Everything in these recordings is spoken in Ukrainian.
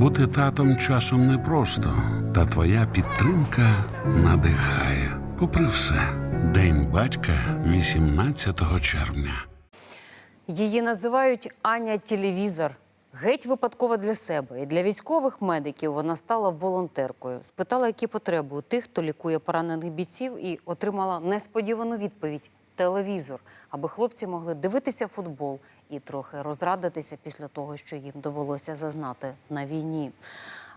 Бути татом часом непросто, та твоя підтримка надихає. Попри все, День батька 18 червня. Її називають Аня Телевізор. Геть випадково для себе і для військових медиків вона стала волонтеркою. Спитала, які потреби у тих, хто лікує поранених бійців, і отримала несподівану відповідь телевізор, аби хлопці могли дивитися футбол і трохи розрадитися після того, що їм довелося зазнати на війні.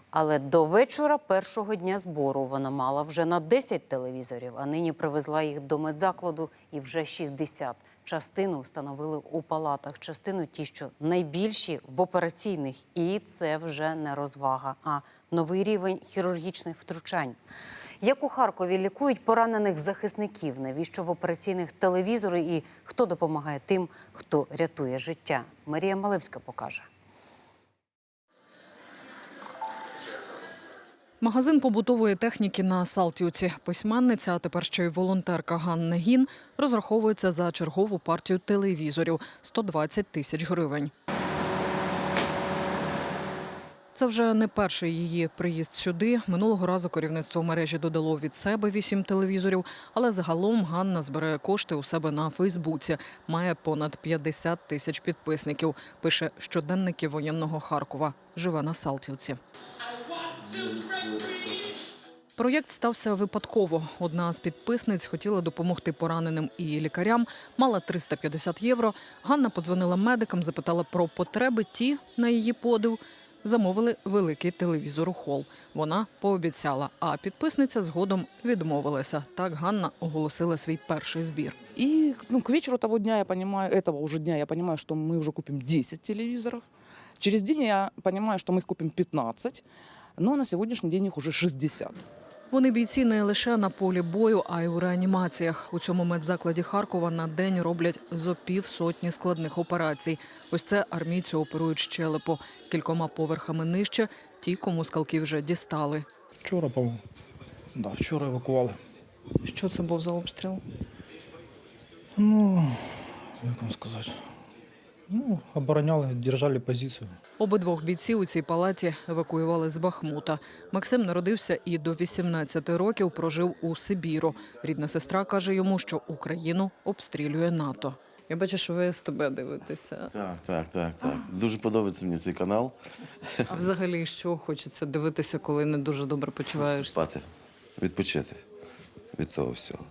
Але до вечора першого дня збору вона мала вже на 10 телевізорів, а нині привезла їх до медзакладу і вже 60. Частину встановили у палатах, частину ті, що найбільші в операційних. І це вже не розвага, а новий рівень хірургічних втручань. Як у Харкові лікують поранених захисників, навіщо в операційних телевізори і хто допомагає тим, хто рятує життя? Марія Малевська покаже. Магазин побутової техніки на Салтівці. Письменниця, а тепер ще й волонтерка Ганна Гін розраховується за чергову партію телевізорів 120 тисяч гривень. Це вже не перший її приїзд сюди. Минулого разу керівництво мережі додало від себе вісім телевізорів, але загалом Ганна збирає кошти у себе на Фейсбуці. Має понад 50 тисяч підписників. Пише щоденники воєнного Харкова. Живе на Салтівці. Проєкт стався випадково. Одна з підписниць хотіла допомогти пораненим і лікарям, мала 350 євро. Ганна подзвонила медикам, запитала про потреби. Ті, на її подив, замовили великий телевізор у хол. Вона пообіцяла, а підписниця згодом відмовилася. Так Ганна оголосила свій перший збір. И ну, к вечеру того дня я понимаю, этого уже дня я понимаю, что мы уже купим 10 телевизоров. Через день я понимаю, что мы их купим 15, но на сегодняшний день их уже 60. Вони бійці не лише на полі бою, а й у реанімаціях. У цьому медзакладі Харкова на день роблять зо пів сотні складних операцій. Ось це армійці оперують щелепу. Кількома поверхами нижче ті, кому скалки вже дістали. Вчора, по да, вчора евакували. Що це був за обстріл? Ну, як вам сказати? Ну, обороняли, держали позицію. Обидвох бійців у цій палаті евакуювали з Бахмута. Максим народився і до 18 років прожив у Сибіру. Рідна сестра каже йому, що Україну обстрілює НАТО. Я бачу, що ви з тебе дивитеся. Так, так, так, так. Дуже подобається мені цей канал. А взагалі, що хочеться дивитися, коли не дуже добре почуваєшся? Спати, відпочити від того всього.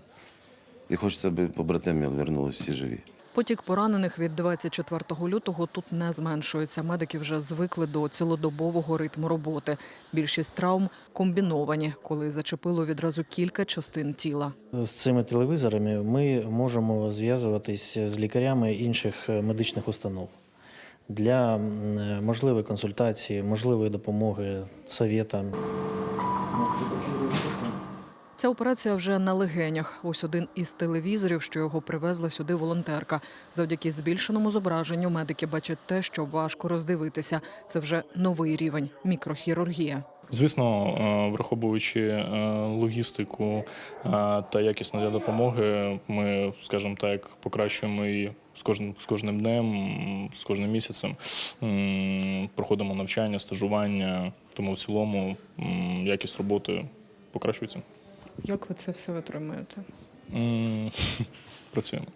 І хочеться, аби побратимі вернулися всі живі. Потік поранених від 24 лютого тут не зменшується. Медики вже звикли до цілодобового ритму роботи. Більшість травм комбіновані, коли зачепило відразу кілька частин тіла. З цими телевізорами ми можемо зв'язуватись з лікарями інших е, медичних установ для е, можливої консультації, можливої допомоги, совєта. Ця операція вже на легенях. Ось один із телевізорів, що його привезла сюди волонтерка. Завдяки збільшеному зображенню медики бачать те, що важко роздивитися. Це вже новий рівень мікрохірургія. Звісно, е, враховуючи е, логістику е, та якість надання допомоги, ми, скажімо так, покращуємо її з кожним з кожним днем, з кожним місяцем. Проходимо навчання, стажування, тому в цілому якість роботи покращується. Як ви це все витримуєте? Працюємо.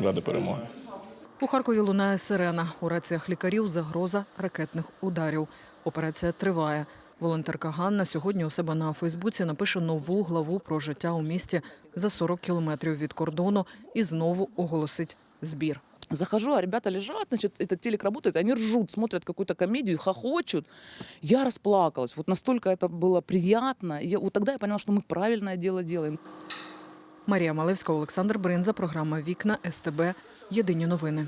Ради перемоги. У Харкові лунає сирена. У раціях лікарів загроза ракетних ударів. Операція триває. Волонтерка Ганна сьогодні у себе на Фейсбуці напише нову главу про життя у місті за 40 кілометрів від кордону і знову оголосить збір. Захожу, а ребята лежат, значит, этот телек работает, они ржут, смотрят какую-то комедию, хохочут. Я расплакалась. Вот настолько это было приятно. Я, вот тогда я поняла, что мы правильное дело делаем. Марія Малевська, Олександр Бринза, програма Вікна СТБ. Єдині новини.